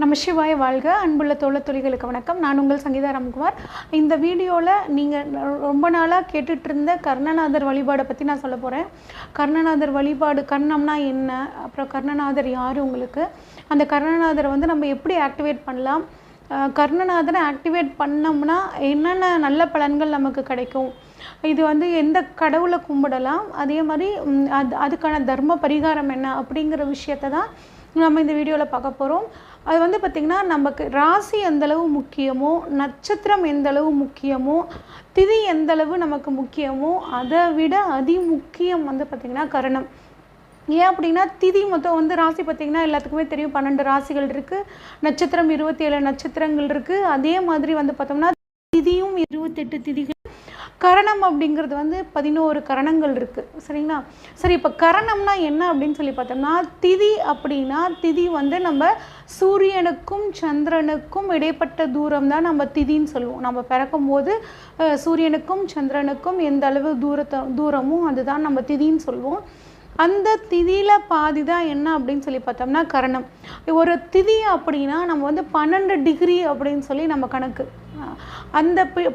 நம்ம சிவாய வாழ்க. அன்புள்ள தோழத் தொழில்களுக்கு வணக்கம். நான் உங்கள் சங்கீதா ராம்குமார். இந்த வீடியோவில் நீங்கள் ரொம்ப நாளாக கேட்டுட்ருந்த கர்ணநாதர் வழிபாடை பற்றி நான் சொல்ல போகிறேன் கர்ணநாதர் வழிபாடு கர்ணம்னா என்ன? அப்புறம் கர்ணநாதர் யார் உங்களுக்கு? அந்த கர்ணநாதரை வந்து நம்ம எப்படி ஆக்டிவேட் பண்ணலாம்? கர்ணநாதரை ஆக்டிவேட் பண்ணோம்னா என்னென்ன நல்ல பலன்கள் நமக்கு கிடைக்கும்? இது வந்து எந்த கடவுளை கும்பிடலாம்? அதே மாதிரி அது அதுக்கான தர்ம பரிகாரம் என்ன? அப்படிங்கிற விஷயத்தை தான் நம்ம இந்த வீடியோவில் பார்க்க போகிறோம் அது வந்து பார்த்திங்கன்னா நமக்கு ராசி எந்தளவு முக்கியமோ நட்சத்திரம் எந்தளவு முக்கியமோ திதி எந்த அளவு நமக்கு முக்கியமோ அதை விட அதி முக்கியம் வந்து பார்த்திங்கன்னா கரணம். ஏன் அப்படின்னா திதி மொத்தம் வந்து ராசி பார்த்திங்கன்னா எல்லாத்துக்குமே தெரியும். பன்னெண்டு ராசிகள் இருக்குது நட்சத்திரம் இருபத்தி ஏழு நட்சத்திரங்கள் இருக்குது அதே மாதிரி வந்து பார்த்தோம்னா திதியும் இருபத்தெட்டு திதிகள் கரணம் அப்படிங்கிறது வந்து பதினோரு கரணங்கள் இருக்குது சரிங்களா? சரி இப்போ கரணம்னா என்ன அப்படின்னு சொல்லி பார்த்தோம்னா திதி அப்படின்னா திதி வந்து நம்ம சூரியனுக்கும் சந்திரனுக்கும் இடைப்பட்ட தூரம் தான் நம்ம திதின்னு சொல்லுவோம். நம்ம பிறக்கும் போது சூரியனுக்கும் சந்திரனுக்கும் எந்த அளவு தூரத்தை தூரமும் அதுதான் நம்ம திதின்னு சொல்லுவோம். அந்த திதியில் பாதி தான் என்ன அப்படின்னு சொல்லி பார்த்தோம்னா கரணம். ஒரு திதி அப்படின்னா நம்ம வந்து பன்னெண்டு டிகிரி அப்படின்னு சொல்லி நம்ம கணக்கு. அந்த பி-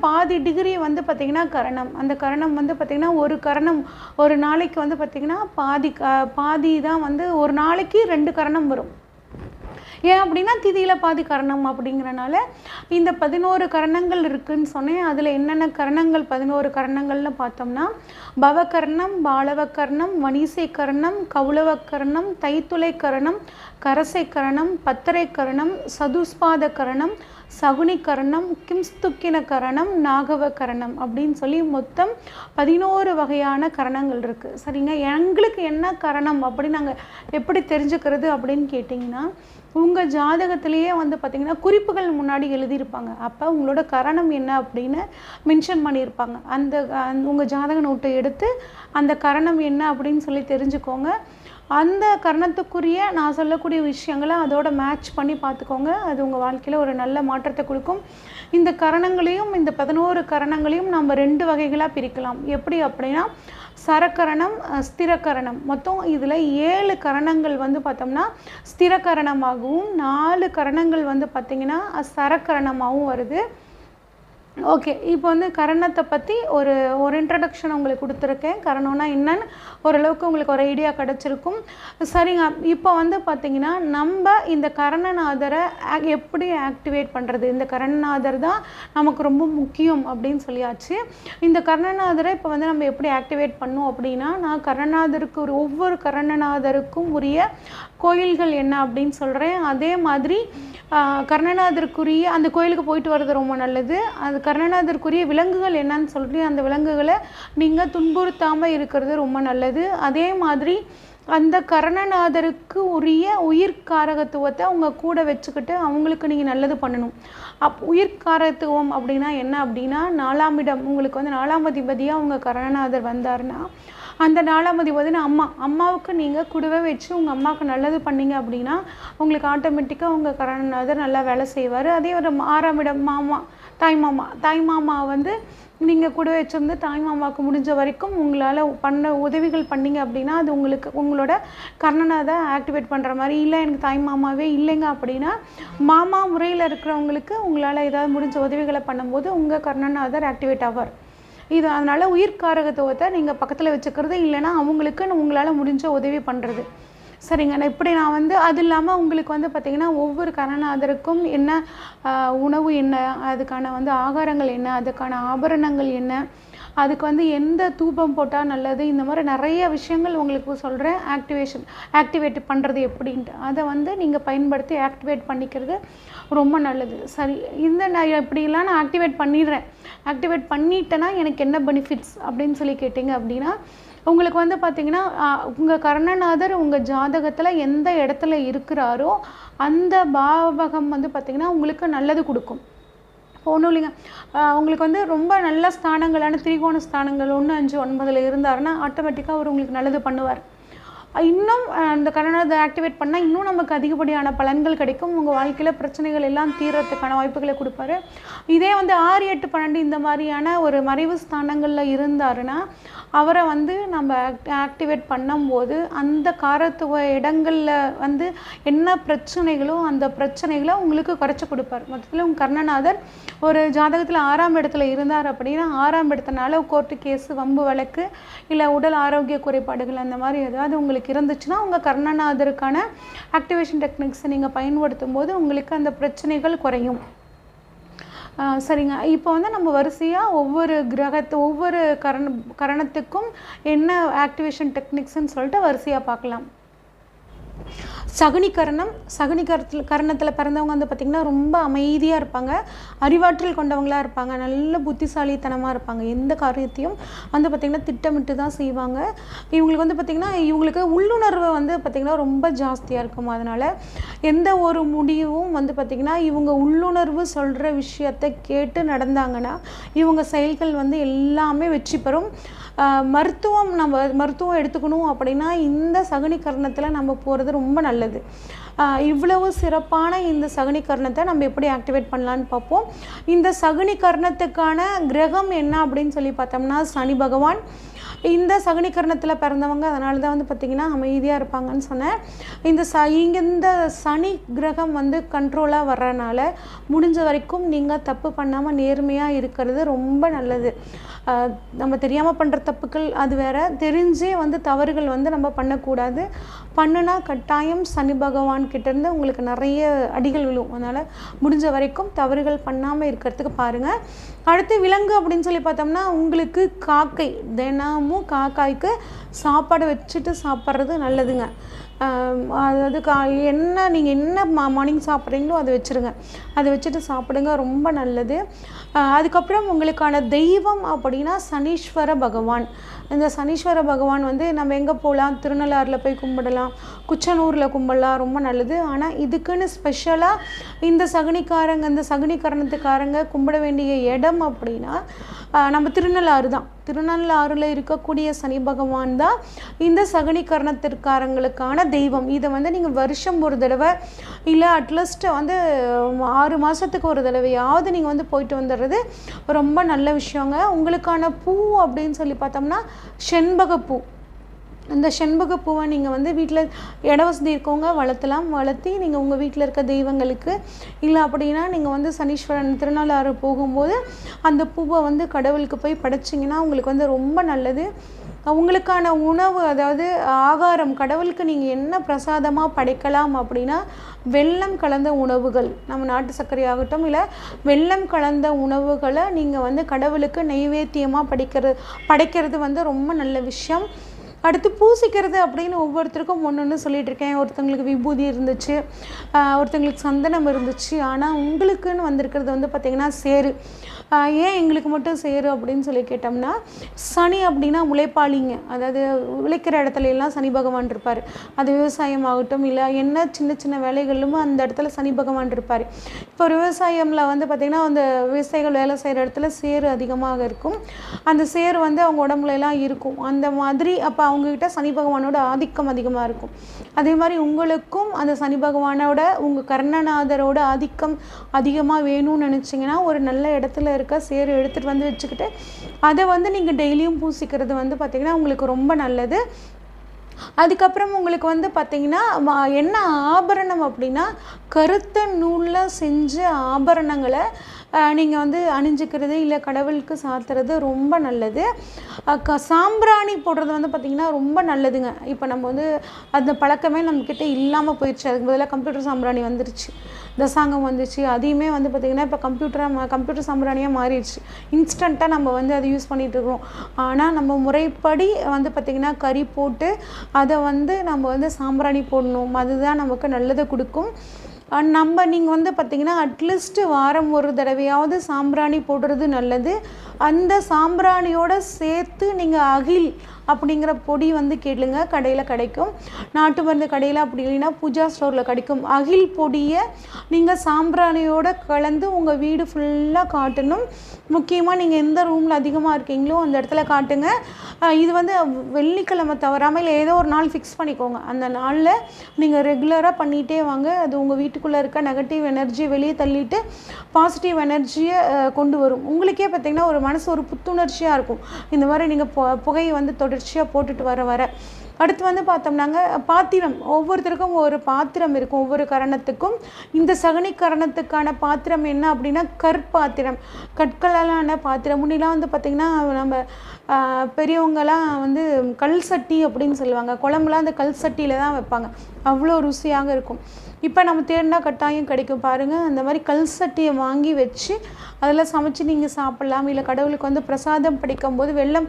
பாதி டிகிரி வந்து பார்த்திங்கன்னா கரணம். அந்த கரணம் வந்து பார்த்திங்கன்னா ஒரு கரணம் ஒரு நாளைக்கு வந்து பார்த்திங்கன்னா பாதி க பாதி தான் வந்து ஒரு நாளைக்கு ரெண்டு கரணம் வரும். ஏன் அப்படின்னா திதியில் பாதி கரணம் அப்படிங்கிறனால இந்த பதினோரு கரணங்கள் இருக்குன்னு சொன்னேன். அதில் என்னென்ன கரணங்கள்? பதினோரு கரணங்கள்னு பார்த்தோம்னா பவகர்ணம் பாலவக்கர்ணம் வணிசை கர்ணம் கவுளவக்கர்ணம் தைத்துளை கரணம் கரசை கரணம் பத்தரை கரணம் சதுஸ்பாத கரணம் சகுனி கரணம் கிம்ஸ்துக்கின கரணம் நாகவ கரணம் அப்படின்னு சொல்லி மொத்தம் பதினோரு வகையான கரணங்கள் இருக்குது சரிங்க? எங்களுக்கு என்ன கரணம் அப்படின்னு நாங்கள் எப்படி தெரிஞ்சுக்கிறது அப்படின்னு கேட்டிங்கன்னா உங்கள் ஜாதகத்திலேயே வந்து பார்த்திங்கன்னா குறிப்புகள் முன்னாடி எழுதியிருப்பாங்க. அப்போ உங்களோட கரணம் என்ன அப்படின்னு மென்ஷன் பண்ணியிருப்பாங்க. அந்த உங்கள் ஜாதக நோட்டை எடுத்து அந்த கரணம் என்ன அப்படின்னு சொல்லி தெரிஞ்சுக்கோங்க. அந்த கரணத்துக்குரிய நான் சொல்லக்கூடிய விஷயங்களை அதோட மேட்ச் பண்ணி பார்த்துக்கோங்க. அது உங்கள் வாழ்க்கையில் ஒரு நல்ல மாற்றத்தை கொடுக்கும். இந்த கரணங்களையும் இந்த பதினோரு கரணங்களையும் நம்ம ரெண்டு வகைகளாக பிரிக்கலாம். எப்படி அப்படின்னா சரக்கரணம் ஸ்திரக்கரணம். மொத்தம் இதில் ஏழு கரணங்கள் வந்து பார்த்தோம்னா ஸ்திரக்கரணமாகவும் நாலு கரணங்கள் வந்து பார்த்திங்கன்னா சரக்கரணமாகவும் வருது. ஓகே இப்போ வந்து கரணத்தை பற்றி ஒரு ஒரு இன்ட்ரடக்ஷன் உங்களுக்கு கொடுத்துருக்கேன். கரணம்னா என்னன்னு ஓரளவுக்கு உங்களுக்கு ஒரு ஐடியா கிடச்சிருக்கும். சரிங்க இப்போ வந்து பார்த்தீங்கன்னா நம்ம இந்த கரணநாதரை ஆக்- எப்படி ஆக்டிவேட் பண்ணுறது இந்த கரணநாதர் தான் நமக்கு ரொம்ப முக்கியம் அப்படின்னு சொல்லியாச்சு. இந்த கரணநாதரை இப்போ வந்து நம்ம எப்படி ஆக்டிவேட் பண்ணோம் அப்படின்னா நான் கரணநாதருக்கு ஒரு ஒவ்வொரு கரணநாதருக்கும் உரிய கோயில்கள் என்ன அப்படின்னு சொல்கிறேன் அதே மாதிரி கர்ணநாதருக்குரிய அந்த கோயிலுக்கு போயிட்டு வர்றது ரொம்ப நல்லது. அது கர்ணநாதருக்குரிய விலங்குகள் என்னன்னு சொல்லி அந்த விலங்குகளை நீங்கள் துன்புறுத்தாமல் இருக்கிறது ரொம்ப நல்லது. அதே மாதிரி அந்த கரணநாதருக்கு உரிய உயிர்காரகத்துவத்தை அவங்க கூட வச்சுக்கிட்டு அவங்களுக்கு நீங்கள் நல்லது பண்ணணும். அப் உயிர்காரத்துவம் அப்படின்னா என்ன அப்படின்னா நாலாம் இடம் உங்களுக்கு வந்து நாலாம் அதிபதியாக அவங்க கரணநாதர் வந்தாருன்னா அந்த நாலாம் அதிபதினா அம்மா. அம்மாவுக்கு நீங்கள் கூடவே வச்சு உங்கள் அம்மாவுக்கு நல்லது பண்ணீங்க அப்படின்னா உங்களுக்கு ஆட்டோமேட்டிக்காக உங்கள் கரணநாதர் நல்லா வேலை செய்வார். அதே ஒரு ஆறாம் இடம் மாமா தாய் மாமா தாய் மாமா வந்து நீங்கள் கூட வச்சிருந்து தாய் மாமாவுக்கு முடிஞ்ச வரைக்கும் உங்களால் பண்ண உதவிகள் பண்ணீங்க அப்படின்னா அது உங்களுக்கு உங்களோட கர்ணநாதை ஆக்டிவேட் பண்ணுற மாதிரி. இல்லை எனக்கு தாய் மாமாவே இல்லைங்க அப்படின்னா மாமா முறையில் இருக்கிறவங்களுக்கு உங்களால் ஏதாவது முடிஞ்ச உதவிகளை பண்ணும்போது உங்கள் கர்ணநாதர் ஆக்டிவேட் ஆவார். இது அதனால் உயிர்காரகத்துவத்தை நீங்கள் பக்கத்தில் வச்சுக்கிறது இல்லைன்னா அவங்களுக்கு உங்களால் முடிஞ்ச உதவி பண்ணுறது சரிங்கண்ணா இப்படி நான் வந்து அது இல்லாமல் உங்களுக்கு வந்து பார்த்திங்கன்னா ஒவ்வொரு கரணாதருக்கும் என்ன உணவு என்ன அதுக்கான வந்து ஆகாரங்கள் என்ன அதுக்கான ஆபரணங்கள் என்ன அதுக்கு வந்து எந்த தூபம் போட்டால் நல்லது இந்த மாதிரி நிறைய விஷயங்கள் உங்களுக்கு சொல்கிறேன் ஆக்டிவேஷன் ஆக்டிவேட் பண்ணுறது எப்படின்ட்டு. அதை வந்து நீங்கள் பயன்படுத்தி ஆக்டிவேட் பண்ணிக்கிறது ரொம்ப நல்லது. சரி இந்த நான் இப்படிலாம் நான் ஆக்டிவேட் பண்ணிடுறேன். ஆக்டிவேட் பண்ணிட்டேன்னா எனக்கு என்ன பெனிஃபிட்ஸ் அப்படின்னு சொல்லி கேட்டிங்க அப்படின்னா உங்களுக்கு வந்து பார்த்தீங்கன்னா உங்கள் கர்ணநாதர் உங்கள் ஜாதகத்தில் எந்த இடத்துல இருக்கிறாரோ அந்த பாவகம் வந்து பார்த்திங்கன்னா உங்களுக்கு நல்லது கொடுக்கும். ஒன்றும் இல்லைங்க. உங்களுக்கு வந்து ரொம்ப நல்ல ஸ்தானங்களான திரிகோண ஸ்தானங்கள் ஒன்று அஞ்சு ஒன்பதில் இருந்தாருன்னா ஆட்டோமேட்டிக்காக அவர் உங்களுக்கு நல்லது பண்ணுவார். இன்னும் அந்த இந்த ஆக்டிவேட் பண்ணால் இன்னும் நமக்கு அதிகப்படியான பலன்கள் கிடைக்கும். உங்கள் வாழ்க்கையில் பிரச்சனைகள் எல்லாம் தீர்றதுக்கான வாய்ப்புகளை கொடுப்பாரு. இதே வந்து ஆறு எட்டு பன்னெண்டு இந்த மாதிரியான ஒரு மறைவு ஸ்தானங்களில் இருந்தாருன்னா அவரை வந்து நம்ம ஆக்டிவேட் பண்ணும்போது அந்த காரத்துவ இடங்களில் வந்து என்ன பிரச்சனைகளோ அந்த பிரச்சனைகளை உங்களுக்கு குறைச்சி கொடுப்பார். மொத்தத்தில் உங்கள் கர்ணநாதர் ஒரு ஜாதகத்தில் ஆறாம் இடத்துல இருந்தார் அப்படின்னா ஆறாம் இடத்தினால கோர்ட்டு கேஸு வம்பு வழக்கு இல்லை உடல் ஆரோக்கிய குறைபாடுகள் அந்த மாதிரி ஏதாவது உங்களுக்கு இருந்துச்சுன்னா உங்கள் கர்ணநாதருக்கான ஆக்டிவேஷன் டெக்னிக்ஸை நீங்கள் பயன்படுத்தும் போது உங்களுக்கு அந்த பிரச்சனைகள் குறையும். சரிங்க. இப்போ வந்து நம்ம வரிசையாக ஒவ்வொரு கிரகத்து ஒவ்வொரு கரண கரணத்துக்கும் என்ன ஆக்டிவேஷன் டெக்னிக்ஸ்ன்னு சொல்லிட்டு வரிசையாக பார்க்கலாம். சகுனிகரணம் கரணம் கரணத்தில் பிறந்தவங்க வந்து பார்த்திங்கன்னா ரொம்ப அமைதியாக இருப்பாங்க. அறிவாற்றல் கொண்டவங்களா இருப்பாங்க. நல்ல புத்திசாலித்தனமாக இருப்பாங்க. எந்த காரியத்தையும் வந்து பார்த்திங்கன்னா திட்டமிட்டு தான் செய்வாங்க. இவங்களுக்கு வந்து பார்த்திங்கன்னா இவங்களுக்கு உள்ளுணர்வு வந்து பார்த்திங்கன்னா ரொம்ப ஜாஸ்தியாக இருக்கும் அதனால் எந்த ஒரு முடிவும் வந்து பார்த்திங்கன்னா இவங்க உள்ளுணர்வு சொல்கிற விஷயத்தை கேட்டு நடந்தாங்கன்னா இவங்க செயல்கள் வந்து எல்லாமே வெற்றி பெறும். மருத்துவம் நம்ம மருத்துவம் எடுத்துக்கணும் அப்படின்னா இந்த சகுனிகரணத்தில் நம்ம போகிறது ரொம்ப நல்லது. ஆஹ் இவ்வளவு சிறப்பான இந்த சகுனி கர்ணத்தை நம்ம எப்படி ஆக்டிவேட் பண்ணலான்னு பார்ப்போம். இந்த சகுனிகரணத்துக்கான கிரகம் என்ன அப்படின்னு சொல்லி பார்த்தோம்னா சனி பகவான். இந்த சகுனிகரணத்தில் பிறந்தவங்க அதனால தான் வந்து பார்த்திங்கன்னா அமைதியாக இருப்பாங்கன்னு சொன்னேன். இந்த ச இங்கே இந்த சனி கிரகம் வந்து கண்ட்ரோலாக வர்றனால முடிஞ்ச வரைக்கும் நீங்கள் தப்பு பண்ணாமல் நேர்மையாக இருக்கிறது ரொம்ப நல்லது. நம்ம தெரியாமல் பண்ணுற தப்புக்கள் அது வேற. தெரிஞ்சே வந்து தவறுகள் வந்து நம்ம பண்ணக்கூடாது. பண்ணுனா கட்டாயம் சனி பகவான் கிட்டேருந்து உங்களுக்கு நிறைய அடிகள் விழும். அதனால் முடிஞ்ச வரைக்கும் தவறுகள் பண்ணாமல் இருக்கிறதுக்கு பாருங்கள் அடுத்து விலங்கு அப்படின்னு சொல்லி பார்த்தோம்னா உங்களுக்கு காக்கை. தினமும் காக்காய்க்கு சாப்பாடு வச்சுட்டு சாப்பிட்றது நல்லதுங்க. அதாவது கா என்ன நீங்கள் என்ன மா மார்னிங் சாப்பிட்றீங்களோ அதை வச்சுருங்க. அதை வச்சுட்டு சாப்பிடுங்க ரொம்ப நல்லது. அதுக்கப்புறம் உங்களுக்கான தெய்வம் அப்படின்னா சனீஸ்வர பகவான். இந்த சனீஸ்வர பகவான் வந்து நம்ம எங்கே போகலாம்? திருநள்ளாறில் போய் கும்பிடலாம். குச்சனூரில் கும்பிடலாம் ரொம்ப நல்லது. ஆனால் இதுக்குன்னு ஸ்பெஷலாக இந்த சகுனிக்காரங்க இந்த சகுனிகரணத்துக்காரங்க கும்பிட வேண்டிய இடம் அப்படின்னா நம்ம திருநள்ளாறு தான். திருநள்ளாறுல இருக்கக்கூடிய சனி பகவான் தான் இந்த சகுனிகரணத்திற்காரங்களுக்கான தெய்வம். இதை வந்து நீங்கள் வருஷம் ஒரு தடவை இல்லை அட்லீஸ்ட் வந்து ஆறு மாதத்துக்கு ஒரு தடவையாவது நீங்கள் வந்து போயிட்டு வந்துடுறது ரொம்ப நல்ல விஷயங்க. உங்களுக்கான பூ அப்படின்னு சொல்லி பார்த்தோம்னா செண்பகப்பூ. இந்த செண்பக பூவை நீங்கள் வந்து வீட்டில் இட வசதி இருக்கவங்க வளர்த்தலாம். வளர்த்தி நீங்கள் உங்கள் வீட்டில் இருக்க தெய்வங்களுக்கு இல்லை அப்படின்னா நீங்கள் வந்து சனீஸ்வரன் திருநள்ளாறு போகும்போது அந்த பூவை வந்து கடவுளுக்கு போய் படைச்சிங்கன்னா உங்களுக்கு வந்து ரொம்ப நல்லது. உங்களுக்கான உணவு அதாவது ஆகாரம் கடவுளுக்கு நீங்கள் என்ன பிரசாதமாக படைக்கலாம் அப்படின்னா வெள்ளம் கலந்த உணவுகள். நம்ம நாட்டு சர்க்கரை ஆகட்டும் இல்லை வெள்ளம் கலந்த உணவுகளை நீங்கள் வந்து கடவுளுக்கு நைவேத்தியமாக படைக்கிறது படைக்கிறது வந்து ரொம்ப நல்ல விஷயம். அடுத்து பூசிக்கிறது அப்படின்னு ஒவ்வொருத்தருக்கும் ஒன்று ஒன்று சொல்லிட்டு இருக்கேன். ஒருத்தங்களுக்கு விபூதி இருந்துச்சு ஒருத்தங்களுக்கு சந்தனம் இருந்துச்சு. ஆனால் உங்களுக்குன்னு வந்திருக்கிறது வந்து பார்த்திங்கன்னா சேரு. ஏன் எங்களுக்கு மட்டும் சேரு அப்படின்னு சொல்லி கேட்டோம்னா சனி அப்படின்னா உழைப்பாளிங்க. அதாவது உழைக்கிற இடத்துல எல்லாம் சனி பகவான் இருப்பார். அது விவசாயம் ஆகட்டும் இல்லை என்ன சின்ன சின்ன வேலைகளிலும் அந்த இடத்துல சனி பகவான் இருப்பார். இப்போ விவசாயமில் வந்து பார்த்திங்கன்னா அந்த விவசாயிகள் வேலை செய்கிற இடத்துல சேரு அதிகமாக இருக்கும். அந்த சேரு வந்து அவங்க உடம்புல எல்லாம் இருக்கும். அந்த மாதிரி அப்போ அவங்கக்கிட்ட சனி பகவானோட ஆதிக்கம் அதிகமாக இருக்கும். அதே மாதிரி உங்களுக்கும் அந்த சனி பகவானோட உங்கள் கர்ணநாதரோட ஆதிக்கம் அதிகமாக வேணும்னு நினச்சிங்கன்னா ஒரு நல்ல இடத்துல இருக்க சேர் எடுத்துகிட்டு வந்து வச்சுக்கிட்டு அதை வந்து நீங்கள் டெய்லியும் பூசிக்கிறது வந்து பார்த்திங்கன்னா உங்களுக்கு ரொம்ப நல்லது. அதுக்கப்புறம் உங்களுக்கு வந்து பார்த்தீங்கன்னா என்ன ஆபரணம் அப்படின்னா கருத்த நூலில் செஞ்ச ஆபரணங்களை நீங்கள் வந்து அணிஞ்சிக்கிறது இல்லை கடவுளுக்கு சாத்துறது ரொம்ப நல்லது. க சாம்பிராணி போடுறது வந்து பார்த்திங்கன்னா ரொம்ப நல்லதுங்க. இப்போ நம்ம வந்து அந்த பழக்கமே நம்மக்கிட்ட இல்லாமல் போயிடுச்சு அதுக்கு பதிலாக கம்ப்யூட்டர் சாம்பிராணி வந்துருச்சு. தசாங்கம் வந்துச்சு. அதையுமே வந்து பார்த்திங்கன்னா இப்போ கம்ப்யூட்டராக கம்ப்யூட்டர் சாம்பிராணியாக மாறிடுச்சு. இன்ஸ்டண்ட்டாக நம்ம வந்து அதை யூஸ் பண்ணிகிட்டு இருக்கோம். ஆனால் நம்ம முறைப்படி வந்து பார்த்திங்கன்னா கறி போட்டு அதை வந்து நம்ம வந்து சாம்பிராணி போடணும். அதுதான் நமக்கு நல்லதை கொடுக்கும். நம்ம நீங்கள் வந்து பார்த்திங்கன்னா அட்லீஸ்ட்டு வாரம் ஒரு தடவையாவது சாம்பிராணி போடுறது நல்லது. அந்த சாம்பிராணியோட சேர்த்து நீங்கள் அகில் அப்படிங்கிற பொடி வந்து கேளுங்க கடையில் கிடைக்கும். நாட்டு மருந்து கடையில் அப்படி இல்லைன்னா பூஜா ஸ்டோரில் கிடைக்கும். அகில் பொடியை நீங்கள் சாம்பிராணியோட கலந்து உங்கள் வீடு ஃபுல்லாக காட்டணும். முக்கியமாக நீங்கள் எந்த ரூமில் அதிகமாக இருக்கீங்களோ அந்த இடத்துல காட்டுங்க. இது வந்து வெள்ளிக்கிழமை தவறாமல் இல்லை ஏதோ ஒரு நாள் ஃபிக்ஸ் பண்ணிக்கோங்க. அந்த நாளில் நீங்கள் ரெகுலராக பண்ணிகிட்டே வாங்க. அது உங்கள் வீட்டுக்குள்ளே இருக்க நெகட்டிவ் எனர்ஜியை வெளியே தள்ளிட்டு பாசிட்டிவ் எனர்ஜியை கொண்டு வரும். உங்களுக்கே பார்த்திங்கன்னா ஒரு மனசு ஒரு புத்துணர்ச்சியாக இருக்கும். இந்த மாதிரி நீங்கள் புகையை வந்து தொடர்ச்சியாக போட்டுட்டு வர வர. அடுத்து வந்து பார்த்தோம்னாங்க பாத்திரம். ஒவ்வொருத்தருக்கும் ஒரு பாத்திரம் இருக்கும். ஒவ்வொரு கரணத்துக்கும். இந்த சகனி கரணத்துக்கான பாத்திரம் என்ன அப்படின்னா கற்பாத்திரம். கற்களாலான பாத்திரம். முன்னெல்லாம் வந்து பார்த்திங்கன்னா நம்ம பெரியவங்களாம் வந்து கல் சட்டி அப்படின்னு சொல்லுவாங்க. குழம்புலாம் அந்த கல் சட்டியில் தான் வைப்பாங்க. அவ்வளோ ருசியாக இருக்கும். இப்போ நம்ம தேடினா கட்டாயம் கிடைக்கும். பாருங்கள் அந்த மாதிரி கல் சட்டியை வாங்கி வச்சு அதில் சமைச்சு நீங்கள் சாப்பிட்லாம். இல்லை கடவுளுக்கு வந்து பிரசாதம் படைக்கும் போது வெள்ளம்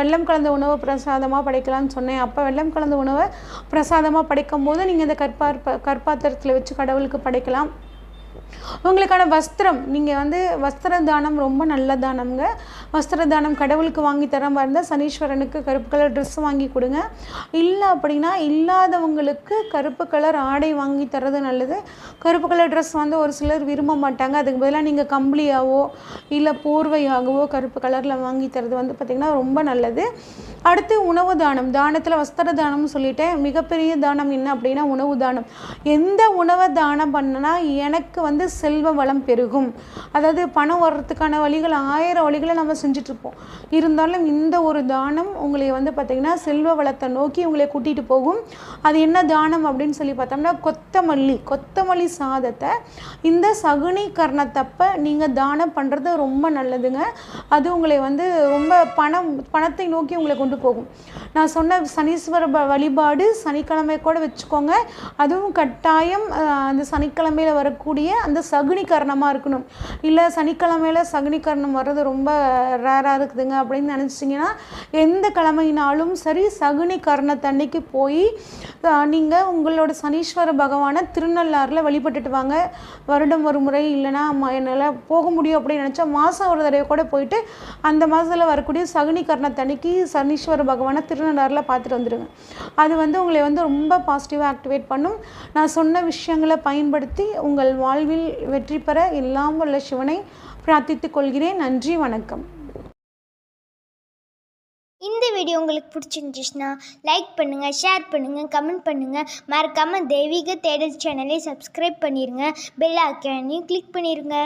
வெள்ளம் கலந்த உணவை பிரசாதமாக படைக்கலாம்னு சொன்னேன். அப்போ வெள்ளம் கலந்த உணவை பிரசாதமாக படைக்கும் போது நீங்கள் இந்த கற்பார் கற்பாத்திரத்தில் வச்சு கடவுளுக்கு படைக்கலாம். உங்களுக்கான வஸ்திரம் நீங்கள் வந்து வஸ்திர தானம் ரொம்ப நல்ல தானம்ங்க வஸ்திர தானம் கடவுளுக்கு வாங்கி தர மாதிரி இருந்தால் சனீஸ்வரனுக்கு கருப்பு கலர் ட்ரெஸ் வாங்கி கொடுங்க. இல்லை அப்படின்னா இல்லாதவங்களுக்கு கருப்பு கலர் ஆடை வாங்கி தரது நல்லது. கருப்பு கலர் ட்ரெஸ் வந்து ஒரு சிலர் விரும்ப மாட்டாங்க. அதுக்கு பதிலாக நீங்கள் கம்பளியாவோ இல்லை போர்வையாகவோ கருப்பு கலரில் வாங்கி தரது வந்து பார்த்திங்கன்னா ரொம்ப நல்லது. அடுத்து உணவு தானம். தானத்தில் வஸ்திர தானம்னு சொல்லிட்டேன் மிகப்பெரிய தானம் என்ன அப்படின்னா உணவு தானம். எந்த உணவை தானம் பண்ணனா எனக்கு வந்து செல்வ வளம் பெருகும். அதாவது பணம் வர்றதுக்கான வழிகள் ஆயிரம் வழிகளை நம்ம செஞ்சிட்ருப்போம். இருந்தாலும் இந்த ஒரு தானம் உங்களை வந்து பார்த்திங்கன்னா செல்வ வளத்தை நோக்கி உங்களை கூட்டிகிட்டு போகும். அது என்ன தானம் அப்படின்னு சொல்லி பார்த்தோம்னா கொத்தமல்லி கொத்தமல்லி சாதத்தை இந்த சகுனி கர்ணத்தப்ப நீங்கள் தானம் பண்ணுறது ரொம்ப நல்லதுங்க. அது உங்களை வந்து ரொம்ப பணம் பணத்தை நோக்கி உங்களை கொண்டு போகும். நான் சொன்ன சனீஸ்வர வழிபாடு சனிக்கிழமை கூட வச்சுக்கோங்க. அதுவும் கட்டாயம் அந்த சனிக்கிழமையில் வரக்கூடிய அந்த சகுனி கரணமாக இருக்கணும். இல்லை சனிக்கிழமையில் சகுனி கரணம் வர்றது ரொம்ப ரேராக இருக்குதுங்க அப்படின்னு நினச்சிட்டிங்கன்னா எந்த கிழமையினாலும் சரி சகுனி கரணத்தன்னைக்கு போய் நீங்கள் உங்களோட சனீஸ்வர பகவானை திருநள்ளாறில் வழிபட்டுட்டு வாங்க. வருடம் ஒரு முறை இல்லைன்னா என்னால் போக முடியும் அப்படின்னு நினச்சா மாதம் ஒரு தடவை கூட போயிட்டு அந்த மாதத்தில் வரக்கூடிய சகுனி கர்ணத்தன்னைக்கு சனீஸ்வர பகவானை திருநள்ளாறில் பார்த்துட்டு வந்துடுங்க அது வந்து உங்களை வந்து ரொம்ப பாசிட்டிவாக ஆக்டிவேட் பண்ணும். நான் சொன்ன விஷயங்களை பயன்படுத்தி உங்கள் வாழ்வில் வெற்றி பெற எல்லாம் உள்ள சிவனை பிரார்த்தித்துக் கொள்கிறேன். நன்றி வணக்கம். இந்த வீடியோ உங்களுக்கு பிடிச்சிருந்துச்சுன்னா லைக் பண்ணுங்கள் ஷேர் பண்ணுங்கள் கமெண்ட் பண்ணுங்கள் மறக்காமல் தெய்வீக தேடல் சேனலை சப்ஸ்கிரைப் பண்ணிடுங்க பெல் ஐக்கானையும் கிளிக் பண்ணிடுங்க